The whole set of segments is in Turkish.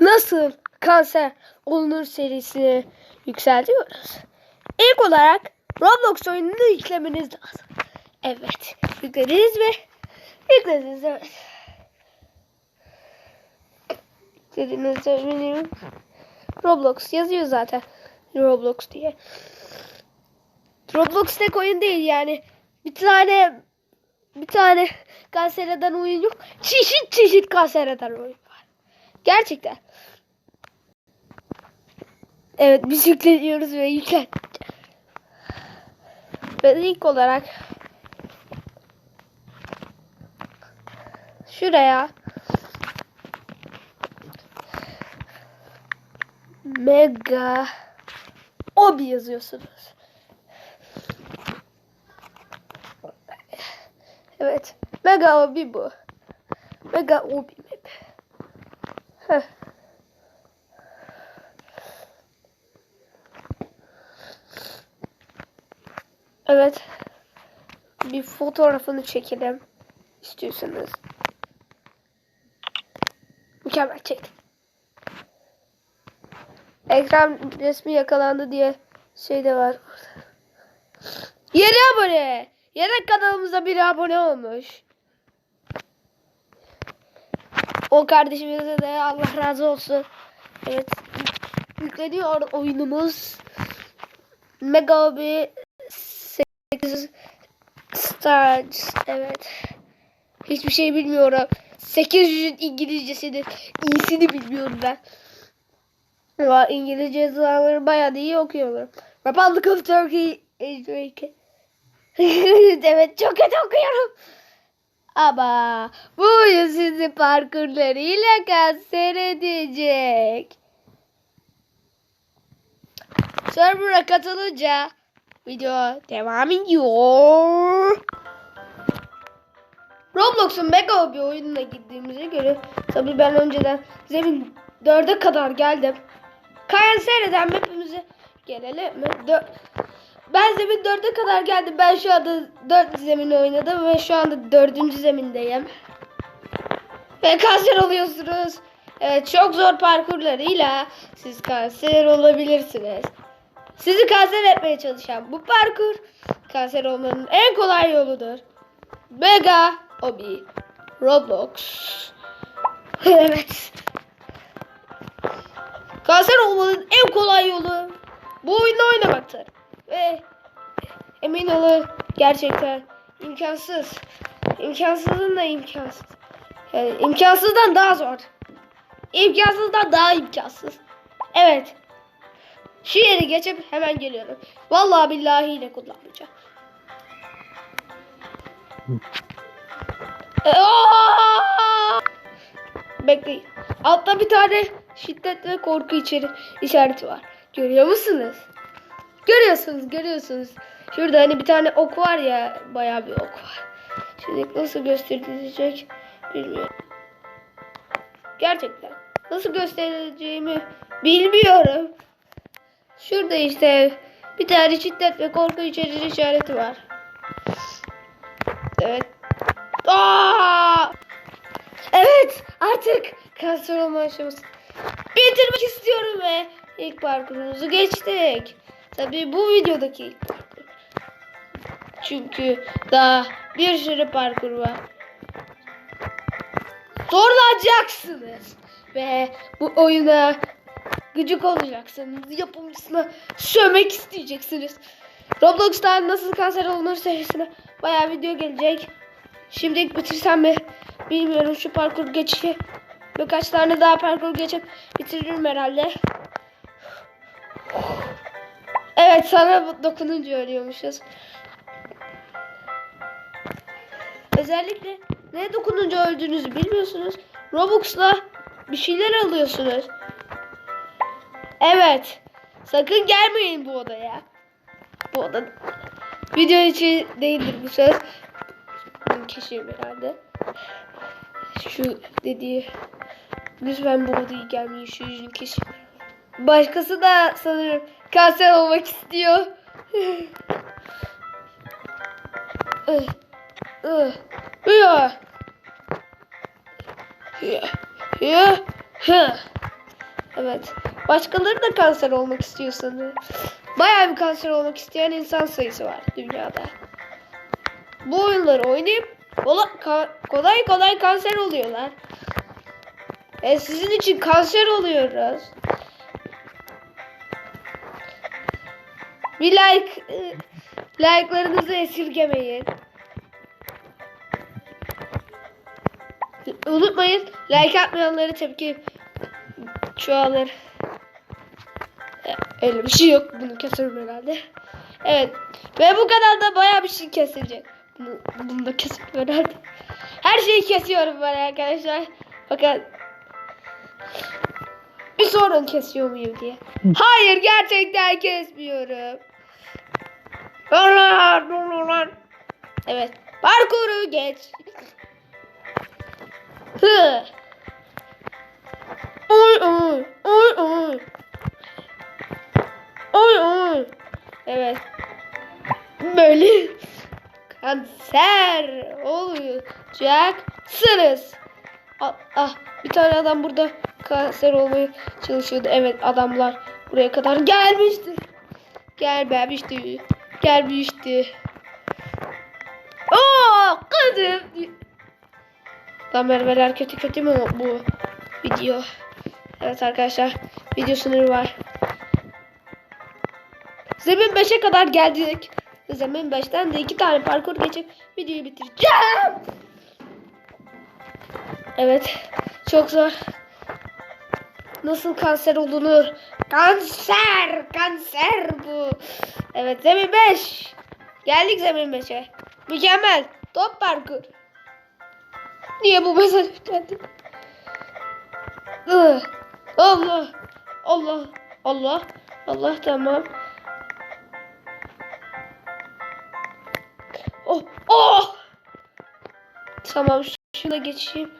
nasıl kanser olunur serisini yükseltiyoruz. İlk olarak Roblox oyununu yüklemeniz lazım. Evet. Yüklediniz mi? Yüklediniz evet. Yüklediniz eminim. Roblox yazıyor zaten. Roblox diye. Roblox tek oyun değil yani. Bir tane bir tane kanser eden oyun yok. Çeşit çeşit kanser eden oyun. Gerçekten. Evet biz ve yüklen. Ben ilk olarak şuraya mega obi yazıyorsunuz. Evet. Mega obi bu. Mega obi. Heh. Evet. Bir fotoğrafını çekelim. istiyorsanız. Mükemmel çektim. Ekran resmi yakalandı diye şey de var. Yeni abone. Yeni kanalımıza bir abone olmuş. O kardeşimize de Allah razı olsun. Evet. Yükleniyor oyunumuz. Mega bir 8 Stars. Evet. Hiçbir şey bilmiyorum. 800 İngilizcesini iyisini bilmiyorum ben. Ama İngilizce yazılanları bayağı da iyi okuyorum. Republic of Turkey. evet çok kötü okuyorum. Ama bu oyun sizi parkurlarıyla kanser edecek. Server'a katılınca video devam ediyor. Roblox'un mega bir oyununa gittiğimize göre tabii ben önceden zemin 4'e kadar geldim. Kanser eden mapimize gelelim mi? Dö- ben zemin 4'e kadar geldim. Ben şu anda 4 zemin oynadım ve şu anda 4. zemindeyim. Ve kanser oluyorsunuz. Evet çok zor parkurlarıyla siz kanser olabilirsiniz. Sizi kanser etmeye çalışan bu parkur kanser olmanın en kolay yoludur. Mega Obi Roblox. evet. Kanser olmanın en kolay yolu bu oyunu oynamaktır. Ve emin olun gerçekten imkansız. İmkansızın da imkansız. Yani imkansızdan daha zor. İmkansızdan daha imkansız. Evet. Şu yeri geçip hemen geliyorum. Vallahi billahi ile kullanmayacağım. Aa! Bekleyin. Altta bir tane şiddet ve korku içeri işareti var. Görüyor musunuz? Görüyorsunuz, görüyorsunuz. Şurada hani bir tane ok var ya, bayağı bir ok var. Şimdi nasıl gösterilecek bilmiyorum. Gerçekten. Nasıl göstereceğimi bilmiyorum. Şurada işte bir tane şiddet ve korku içerici işareti var. Evet. Aa! Evet artık kanser olma aşaması. Bitirmek istiyorum ve ilk parkurumuzu geçtik. Tabii bu videodaki ilk parkur. Çünkü daha bir sürü parkur var. Zorlanacaksınız. Ve bu oyuna gıcık olacaksınız. Yapımcısına sövmek isteyeceksiniz. Roblox'tan nasıl kanser olunur serisine bayağı video gelecek. Şimdi bitirsem mi bilmiyorum şu parkur geçişi. Birkaç tane daha parkur geçip bitiririm herhalde. Evet sana dokununca ölüyormuşuz. Özellikle ne dokununca öldüğünüzü bilmiyorsunuz. Robux'la bir şeyler alıyorsunuz. Evet. Sakın gelmeyin bu odaya. Bu oda video için değildir bu söz. Bunu keşfim herhalde. Şu dediği lütfen bu odaya gelmeyin şu yüzünü kesin. Başkası da sanırım kanser olmak istiyor. Evet. Başkaları da kanser olmak istiyor sanırım. Bayağı bir kanser olmak isteyen insan sayısı var dünyada. Bu oyunları oynayıp kolay kolay kanser oluyorlar. E sizin için kanser oluyoruz. Bir like like'larınızı esirgemeyin. Unutmayın like atmayanları tepki çoğalır. E, Öyle bir şey yok. Bunu keserim herhalde. Evet. Ve bu kanalda bayağı bir şey kesilecek. Bunu, bunu da keserim herhalde. Her şeyi kesiyorum ben arkadaşlar. Fakat bir sorun kesiyor muyum diye. Hayır gerçekten kesmiyorum. Evet. Parkuru geç. Hı. Oy oy oy oy. Oy oy. Evet. Böyle kanser olacaksınız. Ah, ah bir tane adam burada kanser olmaya çalışıyordu. Evet adamlar buraya kadar gelmişti. Gelmemişti. Gelmişti. Oo kızım. Lan merveler kötü kötü mü bu video? Evet arkadaşlar video sınırı var. Zemin 5'e kadar geldik. Zemin 5'ten de iki tane parkur geçip videoyu bitireceğim. Evet. Çok zor. Nasıl kanser olunur? Kanser! Kanser bu. Evet zemin 5. Geldik zemin 5'e. Mükemmel. Top parkur. Niye bu mesaj geldi? Allah. Allah. Allah. Allah tamam. Oh. Oh. Tamam şuna geçeyim.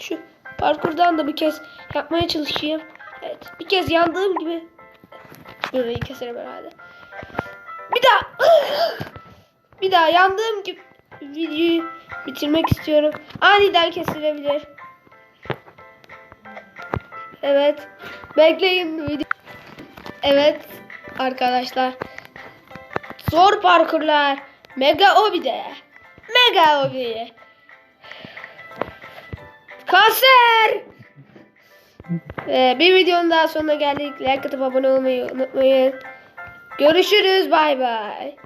Şu parkurdan da bir kez yapmaya çalışayım. Evet. Bir kez yandığım gibi. Burayı keserim herhalde. Bir daha. Bir daha yandığım gibi videoyu bitirmek istiyorum. Aniden kesilebilir. Evet. Bekleyin video. Evet arkadaşlar. Zor parkurlar. Mega Obi'de. Mega Obi. Kanser. Ee, bir videonun daha sonuna geldik. Like atıp abone olmayı unutmayın. Görüşürüz. Bay bay.